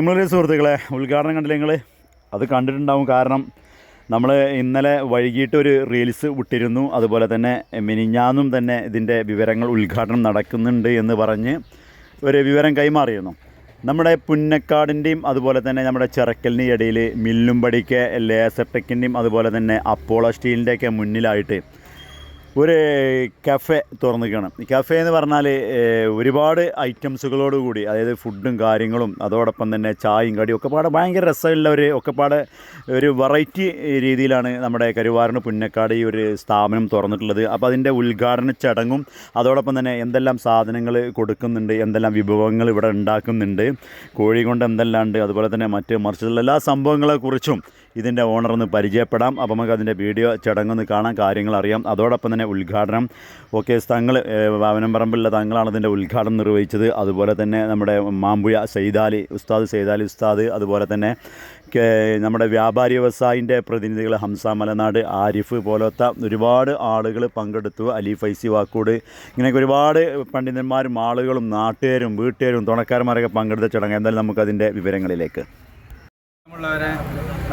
പ്രിയമുള്ള സുഹൃത്തുക്കളെ ഉദ്ഘാടനം കണ്ടില്ല നിങ്ങൾ അത് കണ്ടിട്ടുണ്ടാവും കാരണം നമ്മൾ ഇന്നലെ വൈകിട്ട് ഒരു റീൽസ് വിട്ടിരുന്നു. അതുപോലെ തന്നെ മിനിഞ്ഞാന്നും തന്നെ ഇതിന്റെ വിവരങ്ങൾ ഉദ്ഘാടനം നടക്കുന്നുണ്ട് എന്ന് പറഞ്ഞ് ഒരു വിവരം കൈമാറിയിരുന്നു. നമ്മുടെ പുന്നക്കാടിന്റെയും അതുപോലെ തന്നെ നമ്മുടെ ചിറക്കലിന്റെയും ഇടയിൽ മില്ലുംപടിക്ക് ലേസർ ടെക്കിന്റെയും അതുപോലെ തന്നെ അപ്പോളോ സ്റ്റീലിന്റെയൊക്കെ മുന്നിലായിട്ട് ഒരു കഫെ തുറന്നിരിക്കണം കഫേ എന്ന് പറഞ്ഞാൽ ഒരുപാട് ഐറ്റംസുകളോട് കൂടി അതായത് ഫുഡും കാര്യങ്ങളും അതോടൊപ്പം തന്നെ ചായയും കടിയും ഒക്കെ പാടെ ഭയങ്കര രസമുള്ള ഒരു ഒക്കെപ്പാടെ ഒരു വെറൈറ്റി രീതിയിലാണ് നമ്മുടെ കരുവാറിന് പുന്നക്കാട് ഈ ഒരു സ്ഥാപനം തുറന്നിട്ടുള്ളത്. അപ്പോൾ അതിന്റെ ഉദ്ഘാടന ചടങ്ങും അതോടൊപ്പം തന്നെ എന്തെല്ലാം സാധനങ്ങൾ കൊടുക്കുന്നുണ്ട് എന്തെല്ലാം വിഭവങ്ങൾ ഇവിടെ ഉണ്ടാക്കുന്നുണ്ട് കോഴി കൊണ്ട് എന്തെല്ലാം ഉണ്ട് അതുപോലെ തന്നെ മറ്റ് മറിച്ചുള്ള എല്ലാ സംഭവങ്ങളെക്കുറിച്ചും ഇതിന്റെ ഓണർ ഒന്ന് പരിചയപ്പെടാം. അപ്പോൾ നമുക്ക് അതിന്റെ വീഡിയോ ചടങ്ങൊന്ന് കാണാൻ കാര്യങ്ങൾ അറിയാം. അതോടൊപ്പം തന്നെ ഉദ്ഘാടനം. ഓക്കെ തങ്ങൾ പറമ്പിലുള്ള തങ്ങളാണ് ഇതിന്റെ ഉദ്ഘാടനം നിർവഹിച്ചത്. അതുപോലെ തന്നെ നമ്മുടെ മാമ്പുഴ സെയ്താലി ഉസ്താദ് സെയ്താലി ഉസ്താദ് അതുപോലെ തന്നെ നമ്മുടെ വ്യാപാരി വ്യവസായിന്റെ പ്രതിനിധികൾ ഹംസ മലനാട് ആരിഫ് പോലത്തെ ഒരുപാട് ആളുകൾ പങ്കെടുത്തു. അലി ഫൈസി വാക്കൂട് ഇങ്ങനെയൊക്കെ ഒരുപാട് പണ്ഡിതന്മാരും ആളുകളും നാട്ടുകാരും വീട്ടുകാരും തുണക്കാരന്മാരൊക്കെ പങ്കെടുത്ത ചടങ്ങ്. എന്തായാലും നമുക്കതിന്റെ വിവരങ്ങളിലേക്ക്.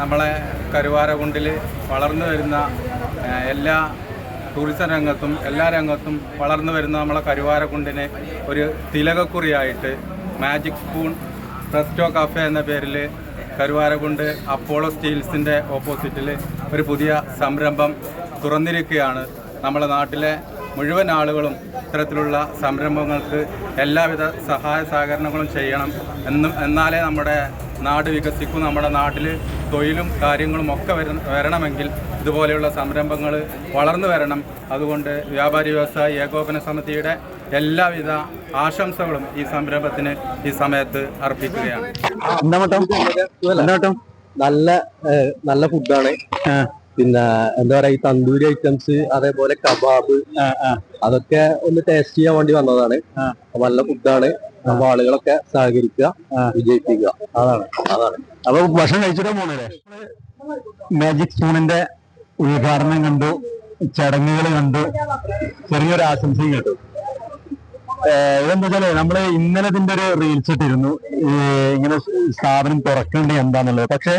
നമ്മളെ കരുവാരകുണ്ടിൽ വളർന്നു വരുന്ന എല്ലാ ടൂറിസം രംഗത്തും എല്ലാ രംഗത്തും വളർന്നു വരുന്ന നമ്മളെ കരുവാരക്കുണ്ടിനെ ഒരു തിലകക്കുറിയായിട്ട് മാജിക് സ്പൂൺ റെസ്റ്റോ കഫേ എന്ന പേരിൽ കരുവാരകുണ്ട് അപ്പോളോ സ്റ്റീൽസിന്റെ ഓപ്പോസിറ്റിൽ ഒരു പുതിയ സംരംഭം തുറന്നിരിക്കുകയാണ്. നമ്മുടെ നാട്ടിലെ മുഴുവൻ ആളുകളും ഇത്തരത്തിലുള്ള സംരംഭങ്ങൾക്ക് എല്ലാവിധ സഹായ സഹകരണങ്ങളും ചെയ്യണം എന്നും എന്നാലേ നമ്മുടെ നാട് വികസിക്കും നമ്മുടെ നാട്ടിൽ തൊഴിലും കാര്യങ്ങളും ഒക്കെ വരണമെങ്കിൽ ഇതുപോലെയുള്ള സംരംഭങ്ങൾ വളർന്നു വരണം. അതുകൊണ്ട് വ്യാപാരി വ്യവസായ ഏകോപന സമിതിയുടെ എല്ലാവിധ ആശംസകളും ഈ സംരംഭത്തിന് ഈ സമയത്ത് അർപ്പിക്കുകയാണ്. നല്ല നല്ല ഫുഡാണ് പിന്നെ എന്താ പറയാ ഈ തന്തൂരി ഐറ്റംസ് അതേപോലെ കബാബ് അതൊക്കെ ഒന്ന് ടേസ്റ്റ് ചെയ്യാൻ വേണ്ടി വന്നതാണ്. നല്ല ഫുഡാണ് അപ്പൊ ആളുകളൊക്കെ സഹകരിക്കുക വിജയിപ്പിക്കുക. അതാണ് അതാണ്. അപ്പൊ ഭക്ഷണം കഴിച്ചിട്ടാ പോണല്ലേ മാജിക് സ്പൂണിന്റെ ഉദ്ഘാടനം കണ്ടു ചടങ്ങുകൾ കണ്ടു ചെറിയൊരു ആശംസയും കേട്ടു. ഇതെന്താ വെച്ചാൽ നമ്മൾ ഇന്നലെ ഇതിന്റെ ഒരു റീൽസ് ഇട്ടിരുന്നു. ഇങ്ങനെ സ്ഥാപനം തുറക്കേണ്ടത് എന്താന്നുള്ളത്. പക്ഷെ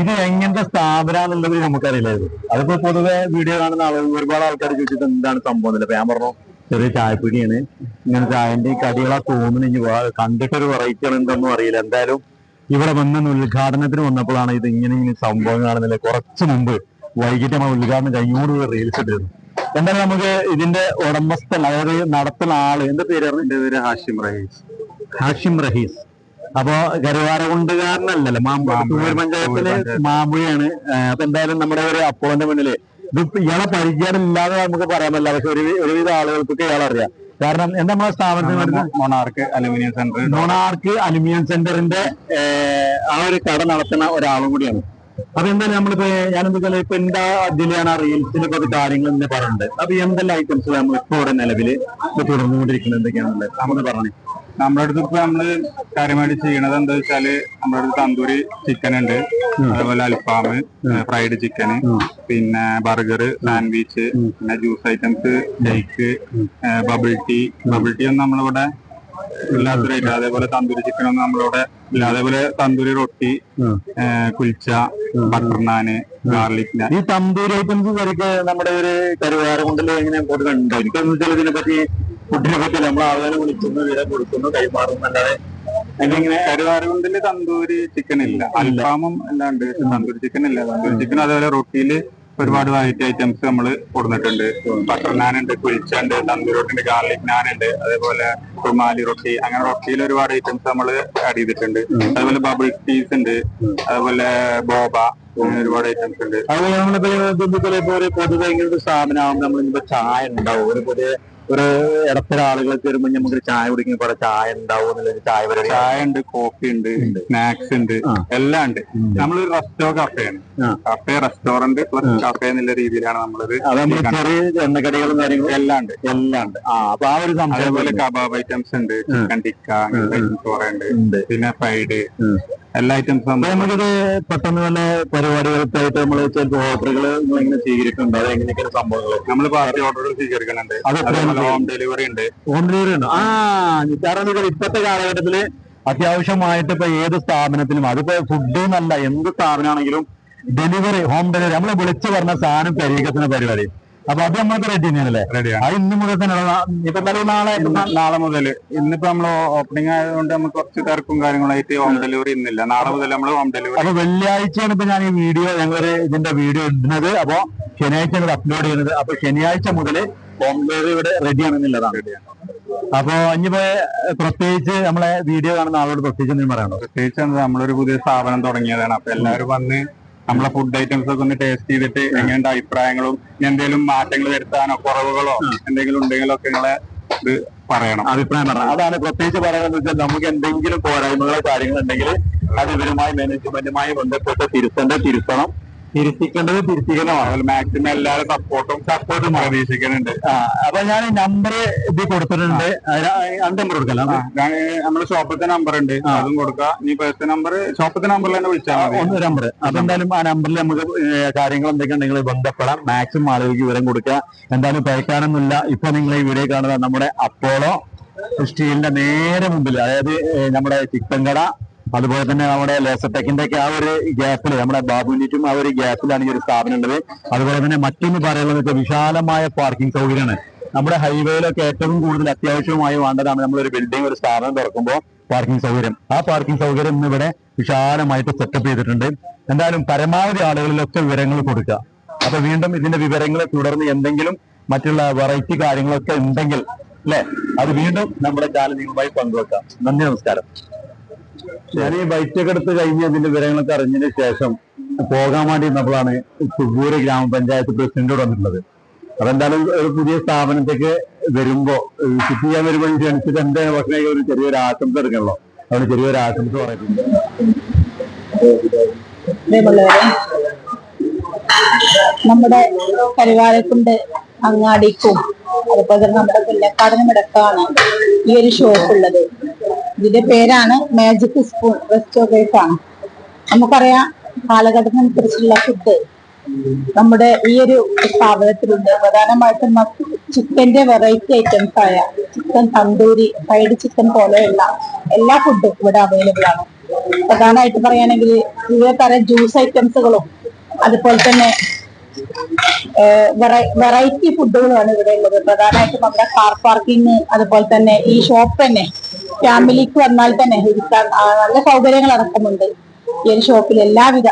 ഇത് എങ്ങനത്തെ സ്ഥാപനാന്നുള്ളത് നമുക്കറിയില്ലായിരുന്നു. അതിപ്പോ പൊതുവെ വീഡിയോ കാണുന്ന ആളുകൾ ഒരുപാട് ആൾക്കാർ ചോദിച്ചിട്ട് എന്താണ് സംഭവം എന്നില്ല ഞാൻ പറഞ്ഞു ചെറിയ ചായപ്പീടിയാണ്. ഇങ്ങനെ ചായന്റെ കടികളാ തോന്നുന്നു കണ്ടിട്ടൊരു വെറൈറ്റി ആണ് എന്തൊന്നും അറിയില്ല. എന്തായാലും ഇവിടെ വന്ന ഉദ്ഘാടനത്തിന് വന്നപ്പോഴാണ് ഇത് ഇങ്ങനെ ഇങ്ങനെ സംഭവം കാണുന്നില്ല കുറച്ചു മുമ്പ് വൈകിട്ട് നമ്മൾ ഉദ്ഘാടനം കഴിഞ്ഞോട് റീൽസ് ഇട്ടിരുന്നു എന്തായാലും നമുക്ക് ഇതിന്റെ ഉടമസ്ഥൻ അതായത് നടത്തുന്ന ആൾ എന്റെ പേരാണ് എന്റെ പേര് ഹാഷിം റഹീസ്. ഹാഷിം റഹീസ്. അപ്പൊ കരുവാരകുണ്ടുകാരനല്ലല്ലോ മാമ്പൂർ പഞ്ചായത്തിലെ മാമ്പുഴയാണ് അപ്പൊ എന്തായാലും നമ്മുടെ ഒരു അപ്പോന്റെ മുന്നിൽ ഇത് ഇയാളെ പരിചയം ഇല്ലാതെ നമുക്ക് പറയാൻ പറ്റില്ല. പക്ഷെ ഒരു ഒരുവിധ ആളുകൾക്കൊക്കെ ഇയാളറിയാം കാരണം എന്താ നമ്മളെ സ്ഥാപനത്തിന് വരുന്നത്? Monarch aluminium centre. Monarch aluminium സെന്ററിന്റെ ആ ഒരു കട നടത്തുന്ന ഒരാളും കൂടിയാണ്. അപ്പൊ എന്തായാലും നമ്മളിപ്പോ ഞാനെന്താ ഇപ്പൊ എന്താ ഇതിലാണ് റീൽസിൽ ഇപ്പൊ കാര്യങ്ങൾ തന്നെ പറയുന്നുണ്ട് അപ്പൊ എന്തെല്ലാം ഐറ്റംസ് നമ്മൾ ഇപ്പൊ ഇവിടെ നിലവിൽ തുടർന്നുകൊണ്ടിരിക്കുന്നത് എന്തൊക്കെയാണുള്ളത് നമ്മൾ പറഞ്ഞു. നമ്മുടെ അടുത്ത് ഇപ്പൊ നമ്മൾ കാര്യമായിട്ട് ചെയ്യണത് എന്താ വെച്ചാൽ നമ്മുടെ അടുത്ത് തന്തൂരി ചിക്കൻ ഉണ്ട്. അതുപോലെ അൽഫാം ഫ്രൈഡ് ചിക്കൻ പിന്നെ ബർഗർ സാൻഡ്വിച്ച് പിന്നെ juice items shake bubble tea bubble tea ഒന്നും നമ്മളിവിടെ ഇല്ലാത്തൊരു ഇല്ല അതേപോലെ തന്തൂരി ചിക്കൻ ഒന്നും നമ്മളിവിടെ ഇല്ല. അതേപോലെ തന്തൂരി റൊട്ടി കുൽച്ച ബട്ടർ നാന് ഗാർലിക് നാൻ ഈ തന്തൂരി ഐറ്റംസ് വരൊക്കെ നമ്മുടെ ഒരു കരുവാരകുണ്ടിൽ എങ്ങനെ കൊടുക്കുന്നുണ്ടോ? എനിക്കൊന്നും വെച്ചാൽ ഇതിനെ പറ്റി ഫുഡിനെ പറ്റി നമ്മൾ ആളുകളെ വിളിക്കുന്നു വില കൊടുക്കുന്നു കൈമാറുന്നല്ലാതെ അല്ലാതെ കരുവാരകുണ്ടിൽ തന്തൂരി ചിക്കൻ ഇല്ല. അൽഫാമും എല്ലാം ഉണ്ട് തന്തൂരി ചിക്കൻ ഇല്ല. തന്തൂരി ചിക്കൻ അതേപോലെ റൊട്ടിയിൽ ഒരുപാട് വെറൈറ്റി ഐറ്റംസ് നമ്മൾ കൊടുത്തിട്ടുണ്ട്. ബട്ടർ നാൻ ഉണ്ട് കുൽച്ച ഉണ്ട് തന്തൂരി റൊട്ടി ഉണ്ട് ഗാർലിക് നാൻ ഉണ്ട് അതേപോലെ റുമാലി റൊട്ടി അങ്ങനെ റൊട്ടിയിൽ ഒരുപാട് ഐറ്റംസ് നമ്മൾ ആഡ് ചെയ്തിട്ടുണ്ട്. അതുപോലെ ബബിൾ ടീസ് ഉണ്ട് അതുപോലെ ബോബ ഒരുപാട് ഐറ്റംസ് ഉണ്ട്. അതുപോലെ നമ്മളിപ്പോ പൊതുവെ സ്ഥാപനമാകുമ്പോൾ നമ്മളിപ്പോ ചായ ഉണ്ടാവും. ഒരു പുതിയ ഒരു ഇടത്തര ആളുകൾ വരുമ്പോൾ നമുക്ക് ചായ കുടിക്കുന്ന കുറെ ചായ ഉണ്ടാവും ചായ പരിപാടി. ചായ ഉണ്ട് കോഫി ഉണ്ട് സ്നാക്സ് ഉണ്ട് എല്ലാം ഉണ്ട്. നമ്മളൊരു റെസ്റ്റോ കഫേയാണ്. കഫേ റെസ്റ്റോറന്റ് പ്ലസ് കഫേ എന്നുള്ള രീതിയിലാണ് നമ്മളത് അത് നമ്മൾ ചെറിയ എണ്ണക്കടികളും കാര്യങ്ങളും എല്ലാം ഉണ്ട്. എല്ലാം ഉണ്ട്. ആ അപ്പൊ ആ ഒരു സംഭവം അതേപോലെ കബാബ് ഐറ്റംസ് ഉണ്ട് ചിക്കൻ ടിക്ക കുറെ ഉണ്ട്. പിന്നെ ഫ്രൈഡ്. എല്ലാ ഐറ്റംസും നമുക്കിത് പെട്ടെന്ന് തന്നെ പരിപാടികൾക്കായിട്ട് നമ്മൾ ചിലപ്പോൾ ഓർഡറുകൾ ഇങ്ങനെ സ്വീകരിക്കുന്നുണ്ട്. അത് എങ്ങനെയൊക്കെയാണ് സംഭവങ്ങൾ നമ്മൾ പാർട്ടി ഓർഡറുകൾ സ്വീകരിക്കുന്നുണ്ട്. അത് ഹോം ഡെലിവറി ഉണ്ട്. ഹോം ഡെലിവറി ഉണ്ട്? ആ കാരണം വെച്ചാൽ ഇപ്പോഴത്തെ കാലഘട്ടത്തിൽ അത്യാവശ്യമായിട്ട് ഇപ്പൊ ഏത് സ്ഥാപനത്തിലും അതിപ്പോ ഫുഡ് എന്നല്ല എന്ത് സ്ഥാപനമാണെങ്കിലും ഡെലിവറി ഹോം ഡെലിവറി നമ്മളെ വിളിച്ചു പറഞ്ഞ സാധനം പരിഹരിക്കുന്ന പരിപാടി. അപ്പൊ അത് നമ്മൾ റെഡി തന്നെയാണല്ലേ? റെഡിയാണ് അത് ഇന്ന് മുതൽ തന്നെ ഇപ്പൊ നാളെ നാളെ മുതൽ ഇന്നിപ്പോ നമ്മൾ ഓപ്പണിംഗ് ആയതുകൊണ്ട് നമുക്ക് കുറച്ച് തിരക്കും കാര്യങ്ങളായിട്ട് ഹോം ഡെലിവറി ഇന്നില്ല. നാളെ മുതൽ നമ്മൾ ഹോം ഡെലിവറി അപ്പൊ വെള്ളിയാഴ്ചയാണ് ഇപ്പൊ ഞാൻ ഈ വീഡിയോ ഞങ്ങളൊരു ഇതിന്റെ വീഡിയോ ഇടുന്നത്. അപ്പൊ ശനിയാഴ്ച അപ്ലോഡ് ചെയ്യുന്നത്. അപ്പൊ ശനിയാഴ്ച മുതൽ ഹോം ഡെലിവറി ഇവിടെ റെഡി ആണെന്നുള്ളതാണ്. അപ്പൊ ഇനിയിപ്പോ പ്രത്യേകിച്ച് നമ്മളെ വീഡിയോ കാണുന്ന ആളോട് പ്രത്യേകിച്ച് എന്തെങ്കിലും പറയണോ പ്രത്യേകിച്ച് നമ്മളൊരു പുതിയ സ്ഥാപനം തുടങ്ങിയതാണ്. അപ്പൊ എല്ലാവരും വന്ന് നമ്മളെ ഫുഡ് ഐറ്റംസ് ഒക്കെ ഒന്ന് ടേസ്റ്റ് ചെയ്തിട്ട് എങ്ങനെയുണ്ട് അഭിപ്രായങ്ങളും എന്തെങ്കിലും മാറ്റങ്ങൾ വരുത്താനോ കുറവുകളോ എന്തെങ്കിലും ഉണ്ടെങ്കിലോ ഒക്കെ നിങ്ങളെ ഇത് പറയണം. അഭിപ്രായം പറയണം. അതാണ് പ്രത്യേകിച്ച് പറയുന്നത് വെച്ചാൽ നമുക്ക് എന്തെങ്കിലും പോരായ്മകളോ കാര്യങ്ങളുണ്ടെങ്കിൽ അത് ഇവരുമായി മാനേജ്മെന്റുമായി ബന്ധപ്പെട്ട് തിരുത്തേണ്ടത് തിരുത്തണം. തിരുത്തിക്കേണ്ടത് തിരുത്തിക്കണമാണ് മാക്സിമം എല്ലാവരും സപ്പോർട്ടും സപ്പോർട്ടും പ്രതീക്ഷിക്കുന്നുണ്ട്. അപ്പൊ ഞാൻ നമ്പർ ഇത് കൊടുത്തിട്ടുണ്ട്. നമ്പർ കൊടുക്കല്ലോ നമ്മുടെ ഷോപ്പത്തെ നമ്പർ ഉണ്ട്. അതും കൊടുക്കുക ഇനി പേഴ്സൺ നമ്പർ ഷോപ്പത്തെ നമ്പറിൽ തന്നെ വിളിച്ചാൽ മതി. ഒന്ന് നമ്പർ അപ്പൊ എന്തായാലും ആ നമ്പറിൽ നമുക്ക് കാര്യങ്ങൾ എന്തൊക്കെ ഉണ്ടെങ്കിൽ ബന്ധപ്പെടാം. മാക്സിമം ആളുകൾക്ക് വിവരം കൊടുക്കുക. എന്തായാലും പേക്കാനൊന്നുമില്ല ഇപ്പൊ നിങ്ങൾ ഈ വീഡിയോ കാണുന്നത് നമ്മുടെ അപ്പോളോ സ്റ്റീലിന്റെ നേരെ മുമ്പിൽ അതായത് നമ്മുടെ ചിക്കൻ കട അതുപോലെ തന്നെ നമ്മുടെ ലേസർ ടെക്കിന്റെ ഒക്കെ ആ ഒരു ഗ്യാപ്പിൽ നമ്മുടെ ബാബുനിറ്റും ആ ഒരു ഗ്യാപ്പിലാണ് ഈ ഒരു സ്ഥാപനം ഉള്ളത്. അതുപോലെ തന്നെ മറ്റൊന്ന് പറയുന്നത് വിശാലമായ പാർക്കിംഗ് സൗകര്യമാണ്. നമ്മുടെ ഹൈവേയിലൊക്കെ ഏറ്റവും കൂടുതൽ അത്യാവശ്യമായി വേണ്ടതാണ് ഒരു ബിൽഡിംഗ് ഒരു സ്ഥാപനം തുറക്കുമ്പോൾ പാർക്കിംഗ് സൗകര്യം. ആ പാർക്കിംഗ് സൗകര്യം ഇന്ന് ഇവിടെ വിശാലമായിട്ട് സെറ്റപ്പ് ചെയ്തിട്ടുണ്ട്. എന്തായാലും പരമാവധി ആളുകളിലൊക്കെ വിവരങ്ങൾ കൊടുക്കുക. അപ്പൊ വീണ്ടും ഇതിന്റെ വിവരങ്ങൾ തുടർന്ന് എന്തെങ്കിലും മറ്റുള്ള വെറൈറ്റി കാര്യങ്ങളൊക്കെ ഉണ്ടെങ്കിൽ അല്ലെ? അത് വീണ്ടും നമ്മുടെ ചാനൽ നിങ്ങളുമായി പങ്കുവെക്കാം. നന്ദി നമസ്കാരം. ഞാൻ ഈ ബൈറ്റൊക്കെ എടുത്ത് കഴിഞ്ഞ് അതിന്റെ വിവരങ്ങളൊക്കെ അറിഞ്ഞതിന് ശേഷം പോകാൻ വേണ്ടി നമ്മളാണ് തുവൂര് ഗ്രാമപഞ്ചായത്ത് പ്രസിഡന്റോട് വന്നിട്ടുള്ളത്. അതെന്തായാലും ഒരു പുതിയ സ്ഥാപനത്തേക്ക് വരുമ്പോ വിസിറ്റ് ചെയ്യാൻ വരുമ്പോൾ ക്ഷണിച്ചിട്ട് എന്റെ ഭക്ഷണ ഒരു ചെറിയൊരു ആശംസ എടുക്കണല്ലോ. അവിടെ ചെറിയൊരു ആശംസ പറയുന്നുണ്ട് നമ്മുടെ പരിവാരക്കുണ്ട് അങ്ങാടിക്കും അതുപോലെ തന്നെ നമ്മുടെ പുല്ലക്കാടിനും ഇടക്കാണ് ഈ ഒരു ഷോപ്പ് ഉള്ളത്. ഇതിന്റെ പേരാണ് മാജിക് സ്പൂൺ റെസ്റ്റോറേറ്റ് ആണ്. നമുക്കറിയാം കാലഘട്ടത്തിനനുസരിച്ചുള്ള ഫുഡ് നമ്മുടെ ഈ ഒരു സ്ഥാപനത്തിലുണ്ട്. പ്രധാനമായിട്ടും ചിക്കന്റെ വെറൈറ്റി ഐറ്റംസ് ആയ ചിക്കൻ തന്തൂരി ഫ്രൈഡ് ചിക്കൻ പോലെയുള്ള എല്ലാ ഫുഡും ഇവിടെ അവൈലബിൾ ആണ്. പ്രധാനമായിട്ട് പറയുകയാണെങ്കിൽ വിവിധ തരം ജ്യൂസ് ഐറ്റംസുകളും അതുപോലെ തന്നെ വെറൈറ്റി ഫുഡുകളാണ് ഇവിടെ ഉള്ളത്. പ്രധാനമായിട്ടും നമ്മുടെ കാർ പാർക്കിംഗ് അതുപോലെ തന്നെ ഈ ഷോപ്പ് തന്നെ ഫാമിലിക്ക് വന്നാൽ തന്നെ നല്ല സൗകര്യങ്ങൾ അടക്കമുണ്ട് ഈ ഒരു ഷോപ്പിൽ എല്ലാവിധ